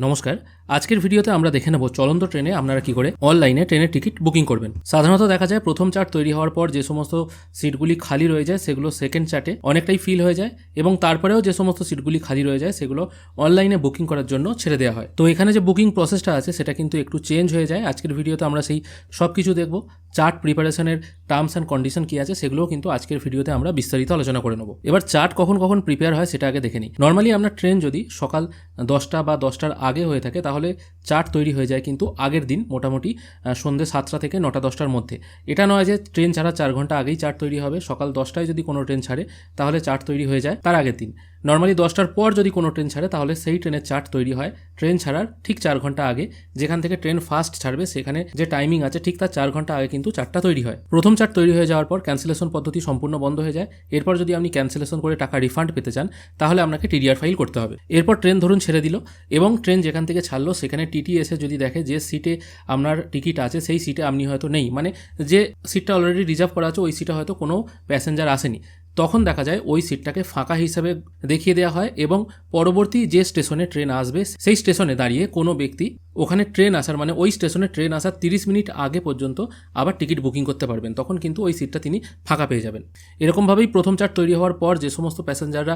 নমস্কার আজকের ভিডিওতে আমরা দেখে নেব চলন্ত ট্রেনে আপনারা কি করে অনলাইনে ট্রেনের টিকিট বুকিং করবেন। সাধারণত দেখা যায় প্রথম চার্ট তৈরি হওয়ার পর যে সমস্ত সিটগুলি খালি রয়ে যায় সেগুলো সেকেন্ড চার্টে অনেকটাই ফিল হয়ে যায় এবং তারপরেও যে সমস্ত সিটগুলি খালি রয়ে যায় সেগুলো অনলাইনে বুকিং করার জন্য ছেড়ে দেওয়া হয়। তো এখানে যে বুকিং প্রসেসটা আছে সেটা কিন্তু একটু চেঞ্জ হয়ে যায়। আজকের ভিডিওতে আমরা সেই সব কিছু দেখব। চার্ট প্রিপারেশনের টার্মস অ্যান্ড কন্ডিশন কী আছে সেগুলোও কিন্তু আজকের ভিডিওতে আমরা বিস্তারিত আলোচনা করে নেব। এবার চার্ট কখন কখন প্রিপেয়ার হয় সেটা আগে দেখে নিই। নর্মালি আপনার ট্রেন যদি সকাল দশটা বা দশটার আগে হয়ে থাকে তাহলে চার্ট তৈরি হয়ে যায় কিন্তু আগের দিন মোটামুটি সন্ধে সন্ধ্যে সাতটা থেকে নটা দশটার মধ্যে। এটা নয় যে ট্রেন ছাড়া চার ঘণ্টা আগেই চার্ট তৈরি হবে। সকাল দশটায় যদি কোনো ট্রেন ছাড়ে, তাহলে চার্ট তৈরি হয়ে যায় তার আগের দিন। নর্মালি দশটার পর যদি কোনো ট্রেন ছাড়ে, তাহলে সেই ট্রেনের চার্ট তৈরি হয়। ট্রেন ছাড়ার ঠিক চার ঘণ্টা আগে, যেখান থেকে ট্রেন ফার্স্ট ছাড়বে, সেখানে যে টাইমিং আছে, ঠিক তার চার ঘণ্টা আগে কিন্তু চারটা তৈরি হয়। প্রথম চার্ট তৈরি হয়ে যাওয়ার পর ক্যান্সেলেশন পদ্ধতি সম্পূর্ণ বন্ধ হয়ে যায়। এরপর যদি আপনি ক্যান্সেলেশন করে টাকা রিফান্ড পেতে চান, তাহলে আপনাকে টিডিআর ফাইল করতে হবে। এরপর ট্রেন ধরুন ছেড়ে দিল, এবং ট্রেন যেখান থেকে ছাড়লো, সেখানে টিটি এসে যদি দেখে যে সিটে আপনার টিকিট আছে, সেই সিটে আপনি হয়তো নেই। মানে যে সিটটা অলরেডি রিজার্ভ করা আছে, ওই সিটে হয়তো কোনো প্যাসেঞ্জার আসেনি। তখন দেখা যায় ওই সিটটাকে ফাঁকা হিসাবে দেখিয়ে দেওয়া হয় এবং পরবর্তী যে স্টেশনে ট্রেন আসবে, সেই স্টেশনে দাঁড়িয়ে কোনো ব্যক্তি ওখানে ট্রেন আসার মানে ওই স্টেশনে ট্রেন আসার তিরিশ মিনিট আগে পর্যন্ত আবার টিকিট বুকিং করতে পারবেন। তখন কিন্তু ওই সিটটা তিনি ফাঁকা পেয়ে যাবেন। এরকমভাবেই প্রথম চার্ট তৈরি হওয়ার পর যে সমস্ত প্যাসেঞ্জাররা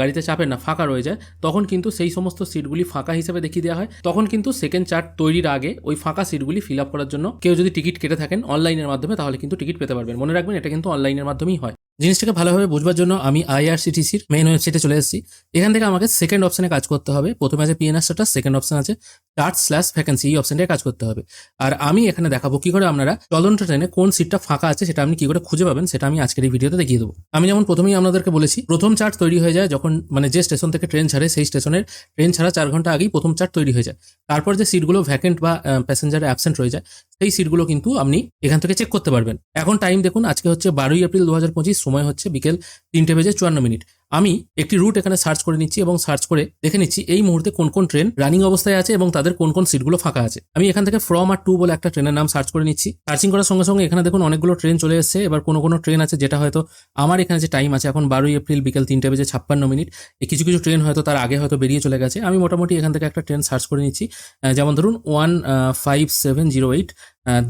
গাড়িতে চাপেন না, ফাঁকা রয়ে যায়, তখন কিন্তু সেই সমস্ত সিটগুলি ফাঁকা হিসেবে দেখিয়ে দেওয়া হয়। তখন কিন্তু সেকেন্ড চার্ট তৈরির আগে ওই ফাঁকা সিটগুলি ফিল আপ করার জন্য কেউ যদি টিকিট কেটে থাকেন অনলাইনের মাধ্যমে, তাহলে কিন্তু টিকিট পেতে পারবেন। মনে রাখবেন, এটা কিন্তু অনলাইনের মাধ্যমেই হয়। জিনিসটাকে ভালোভাবে বুঝবার জন্য আমি আইআরসিটিসির মেইন ওয়েবসাইটে চলে এসেছি। এখান থেকে আমাকে সেকেন্ড অপশনে কাজ করতে হবে। প্রথমে আছে পিএনআর সেকেন্ড অপশন আছে। চার্ট স্ল্যাশ ভ্যাকেন্সি এই অপশনটায় কাজ করতে হবে। আর আমি এখানে দেখাবো কি করে আপনারা চলন্ত ট্রেনে কোন সিটটা ফাঁকা আছে সেটা আপনি কি করে খুঁজে পাবেন সেটা আমি আজকের এই ভিডিওতে দেখিয়ে দেবো। আমি যেমন প্রথমেই আপনাদেরকে বলেছি, প্রথম চার্ট তৈরি হয়ে যায় যখন মানে যে স্টেশন থেকে ট্রেন ছাড়ে সেই স্টেশনের ট্রেন ছাড়া চার ঘণ্টা আগেই প্রথম চার্ট তৈরি হয়ে যায়। তারপর যে সিটগুলো ভ্যাকেন্ট বা প্যাসেঞ্জার অ্যাবসেন্ট রয়ে যায়, সেই সিটগুলো কিন্তু আপনি এখান থেকে চেক করতে পারবেন। এখন টাইম দেখুন, আজকে হচ্ছে বারোই এপ্রিল দু সময় হচ্ছে বিকেল তিনটে বেজে চুয়ান্ন মিনিট। আমি একটি রুট এখানে সার্চ করে নিচ্ছি এবং সার্চ করে দেখে নিচ্ছি এই মুহূর্তে কোন কোন ট্রেন রানিং অবস্থায় আছে এবং তাদের কোন কোন সিটগুলো ফাঁকা আছে। আমি এখান থেকে ফ্রম আর টু বলে একটা ট্রেনের নাম সার্চ করে নিচ্ছি। সার্চিং করার সঙ্গে সঙ্গে এখানে দেখুন অনেকগুলো ট্রেন চলে এসেছে। এবার কোনো কোনো ট্রেন আছে যেটা হয়তো আমার এখানে যে টাইম আছে, এখন বারোই এপ্রিল বিকেল তিনটে বেজে ছাপ্পান্ন মিনিট। কিছু কিছু ট্রেন হয়তো তার আগে হয়তো বেরিয়ে চলে গেছে। আমি মোটামুটি এখান থেকে একটা ট্রেন সার্চ করে নিচ্ছি। যেমন ধরুন one five seven zero eight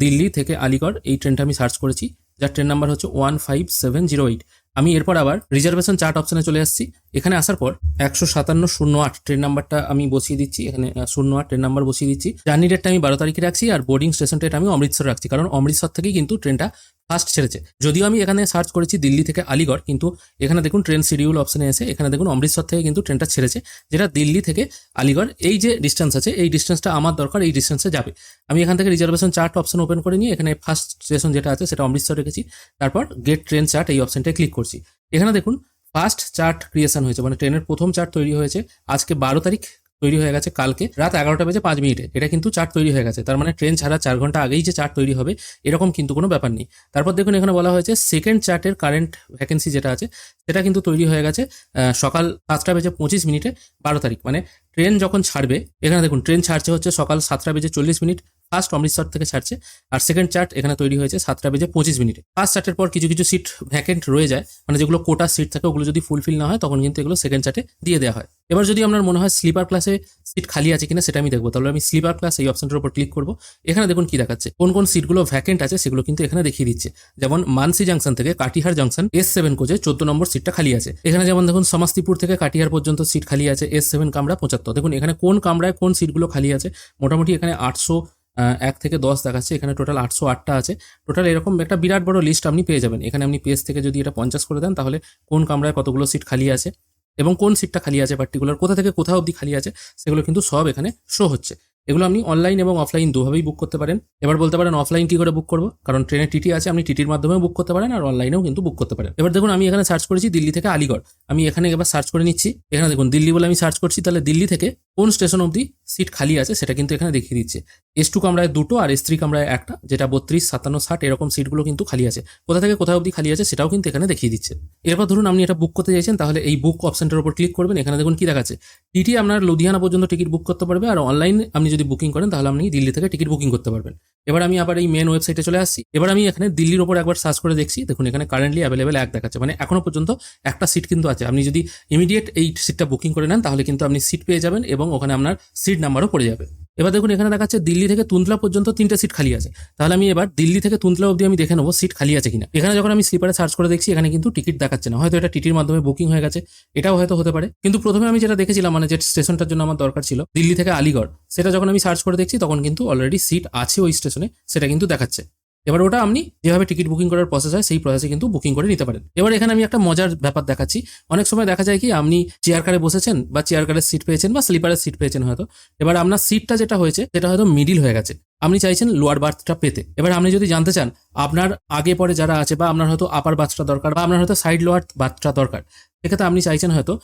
Delhi থেকে আলিগড়, এই ট্রেনটা আমি সার্চ করেছি। যার ট্রেন নাম্বার হচ্ছে one five seven zero eight আমি এরপর আবার রিজার্ভেশন চার্ট অপশানে চলে আসছি। এখানে আসার পর একশো সাতান্ন শূন্য আট ট্রেন নাম্বারটা আমি বসিয়ে দিচ্ছি। এখানে শূন্য আট ট্রেন নাম্বার বসিয়ে দিচ্ছি। জার্নি ডেটটা আমি বারো তারিখে রাখছি আর বোর্ডিং স্টেশন ডেট আমি অমৃতসর রাখছি। কারণ অমৃতসর থেকেই কিন্তু ট্রেনটা ফার্স্ট ছেড়েছে। যদিও আমি এখানে সার্চ করেছি দিল্লি থেকে আলিগড়, কিন্তু এখানে দেখুন ট্রেন শিডিউল অপশনে এসে, এখানে দেখুন অমৃতসর থেকে কিন্তু ট্রেনটা ছেড়েছে, যেটা দিল্লি থেকে আলিগড়। এই যে ডিস্টেন্স আছে, এই ডিস্টেন্সটা আমার দরকার, এই ডিস্টেন্সে যাবে। আমি এখান থেকে রিজার্ভেশন চার্ট অপশন ওপেন করে নিয়ে এখানে ফার্স্ট স্টেশন যেটা আছে, সেটা অমৃতসর রেখেছি। তারপর গেট ট্রেন চার্ট এই অপশনটায় ক্লিক করছি। এখানে দেখুন ফার্স্ট চার্ট ক্রিয়েশন হয়েছে মানে ট্রেনের প্রথম চার্ট তৈরি হয়েছে। আজকে বারো তারিখ তৈরি হয়ে গেছে কালকে রাত এগারোটা বেজে পাঁচ মিনিটে। এটা কিন্তু চার্ট তৈরি হয়ে গেছে। তার মানে ট্রেন ছাড়া চার ঘণ্টা আগেই যে চার্ট তৈরি হবে, এরকম কিন্তু কোনো ব্যাপার নেই। তারপর দেখুন এখানে বলা হয়েছে সেকেন্ড চার্টের কারেন্ট ভ্যাকেন্সি যেটা আছে, সেটা কিন্তু তৈরি হয়ে গেছে সকাল পাঁচটা বেজে পঁচিশ মিনিটে বারো তারিখ। মানে ট্রেন যখন ছাড়বে, এখানে দেখুন, ট্রেন ছাড়ছে হচ্ছে সকাল সাতটা বেজে চল্লিশ মিনিট ফার্স্ট অমৃতসর থেকে ছাড়ছে। আর সেকেন্ড চার্ট এখানে তৈরি হয়েছে সাতটা বেজে পঁচিশ মিনিটে। ফার্স্ট চার্টের পর কিছু কিছু সিট ভ্যাকেন্ট রয়ে যায়। মানে যেগুলো কোটা সিট থাকে, ওগুলো যদি ফুলফিল না হয়, তখন কিন্তু এগুলো সেকেন্ড চার্টে দিয়ে দেওয়া হয়। এবার যদি আপনার মনে হয় স্লিপার ক্লাসে সিট খালি আছে কিনা, সেটা আমি দেখব। তাহলে আমি স্লিপার ক্লাস এই অপশনটার উপর ক্লিক করব। এখানে দেখুন কি দেখাচ্ছে। কোন কোন সিটগুলো ভ্যাকেন্ট আছে, সেগুলো কিন্তু এখানে দেখিয়ে দিচ্ছে। যেমন মানসি জাংশন থেকে কাটিহার জাংশন এস সেভেন কোচে চোদ্দ নম্বর সিটটা খালি আছে। এখানে যেমন দেখুন সমস্তিপুর থেকে কাটিহার পর্যন্ত সিট খালি আছে এস সেভেন কামরা পঁচাত্তর। দেখুন এখানে কোন কামরায় কোন সিটগুলো খালি আছে, মোটামুটি এখানে আটশো এক থেকে দশ দেখাচ্ছে। এখানে টোটাল আটশো আটটা আছে। টোটাল এরকম একটা বিরাট বড় লিস্ট আপনি পেয়ে যাবেন। এখানে আপনি পেজ থেকে যদি এটা পঞ্চাশ করে দেন, তাহলে কোন কামরায় কতগুলো সিট খালি আছে এবং কোন সিটটা খালি আছে পার্টিকুলার কোথা থেকে কোথাও অবধি খালি আছে, সেগুলো কিন্তু সব এখানে শো হচ্ছে। এগুলো আপনি অনলাইন এবং অফলাইন দুভাবেই বুক করতে পারেন। এবার বলতে পারেন অফলাইন কি করে বুক করব? কারণ ট্রেনে টিটি আছে, আপনি টিটির মাধ্যমেও বুক করতে পারেন আর অনলাইনেও কিন্তু বুক করতে পারেন। এবার দেখুন, আমি এখানে সার্চ করেছি দিল্লি থেকে আলিগড়। আমি এখানে এবার সার্চ করে নিচ্ছি। এখানে দেখুন, দিল্লি বলে আমি সার্চ করছি, তাহলে দিল্লি থেকে কোন স্টেশন অবধি সিট খালি আছে, সেটা কিন্তু এখানে দেখিয়ে দিচ্ছে। এস টু কামরায় দুটো আর এস থ্রি কামরায় একটা, যেটা বত্রিশ, সাতান্ন, ষাট, এরকম সিটগুলো কিন্তু খালি আছে। কোথা থেকে কোথায় অবধি খালি আছে সেটাও কিন্তু এখানে দেখিয়ে দিচ্ছে। এরপর ধরুন আপনি এটা বুক করতে চাইছেন, তাহলে এই বুক অপশনটার উপর ক্লিক করবেন, এখানে দেখুন কি দেখাচ্ছে। টিটি আপনার লুধিয়ানা পর্যন্ত টিকিট বুক করতে পারবে, আর অনলাইন আপনি যদি বুকিং করেন, তাহলে আপনি দিল্লি থেকে টিকিট বুকিং করতে পারবেন। এবার আমি আবার এই মেন ওয়েবসাইটে চলে আসছি। এবার আমি এখানে দিল্লির ওপর একবার সার্চ করে দেখছি। দেখুন, এখানে কারেন্টলি অ্যাভেলেবেল এক দেখাচ্ছে। মানে এখনও পর্যন্ত একটা সিট কিন্তু আছে। আপনি যদি ইমিডিয়েট এই সিটটা বুকিং করে নেন, তাহলে কিন্তু আপনি সিট পেয়ে যাবেন এবং ওখানে আপনার সিট নাম্বারও পড়ে যাবে। এবার দেখুন, এখানে দেখাচ্ছে দিল্লি থেকে তুন্তলা পর্যন্ত তিনটে সিট খালি আছে। তাহলে আমি এবার দিল্লি থেকে তুন্তলা অবধি আমি দেখে নেব সিট খালি আছে কিনা। এখানে যখন আমি স্লিপারে সার্চ করে দেখছি, এখানে কিন্তু টিকিট দেখাচ্ছে না। হয়তো এটা টিটির মাধ্যমে বুকিং হয়ে গেছে, এটাও হয়তো হতে পারে। কিন্তু প্রথমে আমি যেটা দেখেছিলাম মানে যে স্টেশনটার জন্য আমার দরকার ছিল, দিল্লি থেকে আলিগড়, সেটা যখন আমি সার্চ করে দেখছি, তখন কিন্তু অলরেডি সিট আছে ওই স্টেশনে সেটা কিন্তু দেখাচ্ছে। এবার ওটা আপনি যেভাবে টিকিট বুকিং করার প্রসেস হয়, সেই প্রসেসে কিন্তু বুকিং করে নিতে পারেন। এবার এখানে আমি একটা মজার ব্যাপার দেখাচ্ছি। অনেক সময় দেখা যায় কি, আপনি চেয়ার কারে বসেছেন বা চেয়ার কারের সিট পেয়েছেন বা স্লিপারের সিট পেয়েছেন হয়তো। এবার আপনার সিটটা যেটা হয়েছে, সেটা হয়তো মিডিল হয়ে গেছে। আপনি চাইছেন লোয়ার বার্থটা পেতে। এবার আপনি যদি জানতে চান, আপনার আগে পরে যারা আছে বা আপনার হয়তো আপার বার্থটা দরকার বা আপনার হয়তো সাইড লোয়ার বার্থটা দরকার এক্ষেত্রে আপনি চাইছেন হয়তো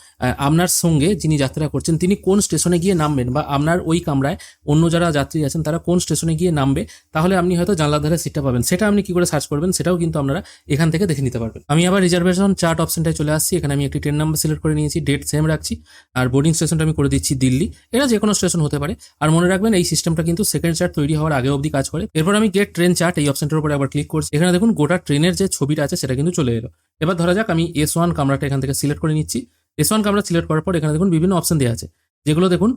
আপনার সঙ্গে যিনি যাত্রা করছেন, তিনি কোন স্টেশনে গিয়ে নামবেন বা আপনার ওই কামরায় অন্য যারা যাত্রী আছেন, তারা কোন স্টেশনে গিয়ে নামবে, তাহলে আপনি হয়তো জানলার ধারে সিটটা পাবেন। সেটা আপনি কি করে সার্চ করবেন, সেটাও কিন্তু আপনারা এখান থেকে দেখে নিতে পারবেন। আমি আবার রিজার্ভেশন চার্ট অপশনটায় চলে আসছি। এখানে আমি একটি ট্রেন নাম্বার সিলেক্ট করে নিয়েছি ডেট সেম রাখছি। আর বোর্ডিং স্টেশনটা আমি করে দিচ্ছি দিল্লি। এটা যে কোনো স্টেশন হতে পারে। আর মনে রাখবেন, এই সিস্টেমটা কিন্তু সেকেন্ড চার্ট তৈরি হওয়ার আগে অবধি কাজ করে। এরপর আমি গেট ট্রেন চার্ট এই অপশনটার উপরে আবার ক্লিক করছি। এখানে দেখুন, গোটা ট্রেনের যে ছবিটা আছে, সেটা কিন্তু চলে এলো। এবার ধরা যাক, আমি এস ওয়ান কামরাটা এখান থেকে সিলেক্ট করে নিচ্ছি। এস ওয়ান কামরা সিলেক্ট করার পর এখানে দেখুন বিভিন্ন অপশন দেওয়া আছে। যেগুলো দেখুন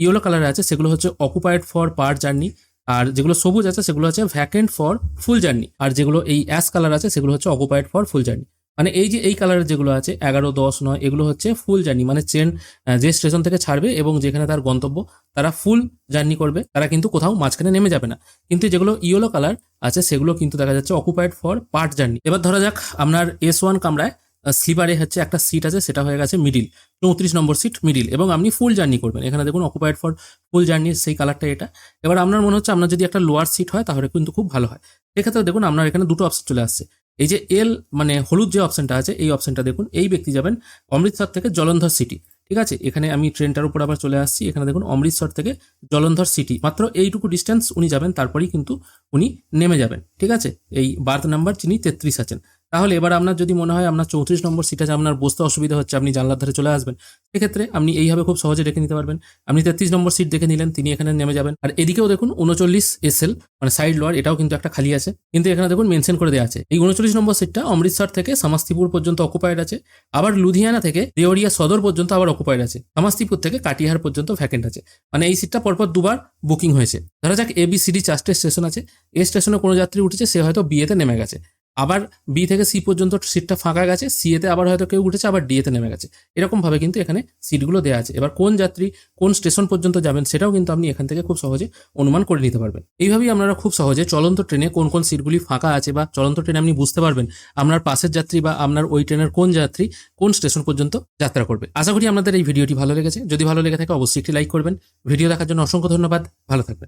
ইয়েলো কালারে আছে, সেগুলো হচ্ছে অকুপায়েড ফর পার জার্নি আর যেগুলো সবুজ আছে, সেগুলো হচ্ছে ভ্যাকেন্ট ফর ফুল জার্নি আর যেগুলো এই অ্যাশ কালার আছে, সেগুলো হচ্ছে অকুপায়েড ফর ফুল জার্নি মানে এই যে এই কালারের যেগুলো আছে, এগারো, দশ, নয়, এগুলো হচ্ছে ফুল জার্নি মানে ট্রেন যে স্টেশন থেকে ছাড়বে এবং যেখানে তার গন্তব্য, তারা ফুল জার্নি করবে। তারা কিন্তু কোথাও মাঝখানে নেমে যাবে না। কিন্তু যেগুলো ইয়েলো কালার আছে, সেগুলো কিন্তু দেখা যাচ্ছে অকুপায়েড ফর পার্ট জার্নি এবার ধরা যাক আপনার এস ওয়ান কামরায় স্লিপারে হচ্ছে একটা সিট আছে, সেটা হয়ে গেছে মিডিল চৌত্রিশ নম্বর সিট মিডিল এবং আপনি ফুল জার্নি করবেন। এখানে দেখুন অকুপায়েড ফর ফুল জার্নি সেই কালারটা এটা। এবার আপনার মনে হচ্ছে আপনার যদি একটা লোয়ার সিট হয়, তাহলে কিন্তু খুব ভালো হয়। এক্ষেত্রে দেখুন আপনার এখানে দুটো অপশন চলে আসছে। এই যে এল মানে হলুদ যে অপশনটা আছে, এই অপশনটা দেখুন, এই ব্যক্তি যাবেন অমৃতসর থেকে জলন্ধর সিটি ঠিক আছে? এখানে আমি ট্রেনটার উপর আবার চলে আসছি, এখানে দেখুন অমৃতসর থেকে জলন্ধর সিটি মাত্র এইটুকু ডিস্টেন্স উনি যাবেন, তারপরেই কিন্তু উনি নেমে যাবেন, ঠিক আছে? এই বার্থ নাম্বার যিনি তেত্রিশ আছেন। তাহলে এবার আপনার যদি মনে হয় আপনার চৌত্রিশ নম্বর সিট আছে, আপনার বসতে অসুবিধা হচ্ছে, আপনি জানলার ধারে চলে আসবেন। সেক্ষেত্রে আপনি এইভাবে খুব সহজে রেখে নিতে পারবেন। আপনি তেত্রিশ নম্বর সিট দেখে নিলেন, তিনি এখানে নেমে যাবেন। আর এদিকেও দেখুন উনচল্লিশ এসএল মানে সাইড লোয়ার এটাও কিন্তু একটা খালি আছে। কিন্তু এখানে দেখুন মেনশন করে দেওয়া আছে। এই উনচল্লিশ নম্বর সিটটা অমৃতসর থেকে সামাস্তিপুর পর্যন্ত অকুপাইড আছে। আবার লুধিয়ানা থেকে দেওরিয়া সদর পর্যন্ত আবার অকুপাইড আছে। সামাস্তিপুর থেকে কাটিহার পর্যন্ত ভ্যাকেন্ট আছে। মানে এই সিটটা পরপর দুবার বুকিং হয়েছে। ধরা যাক এ বি সি ডি চারটে স্টেশন আছে। এ স্টেশনে কোনো যাত্রী উঠেছে, সে হয়তো বিয়েতে নেমে গেছে। আবার বি থেকে সি পর্যন্ত সিটটা ফাঁকা গেছে সি এতে আবার হয়তো কেউ উঠেছে, আবার ডি এতে নেমে গেছে। এরকমভাবে কিন্তু এখানে সিটগুলো দেওয়া আছে। এবার কোন যাত্রী কোন স্টেশন পর্যন্ত যাবেন সেটাও কিন্তু আপনি এখান থেকে খুব সহজে অনুমান করে নিতে পারবেন। এইভাবেই আপনারা খুব সহজে চলন্ত ট্রেনে কোন কোন সিটগুলি ফাঁকা আছে বা চলন্ত ট্রেনে আপনি বুঝতে পারবেন আপনার পাশের যাত্রী বা আপনার ওই ট্রেনের কোন যাত্রী কোন স্টেশন পর্যন্ত যাত্রা করবে। আশা করি আপনাদের এই ভিডিওটি ভালো লেগেছে। যদি ভালো লেগে থাকে, অবশ্যই একটি লাইক করবেন। ভিডিও দেখার জন্য অসংখ্য ধন্যবাদ। ভালো থাকবেন।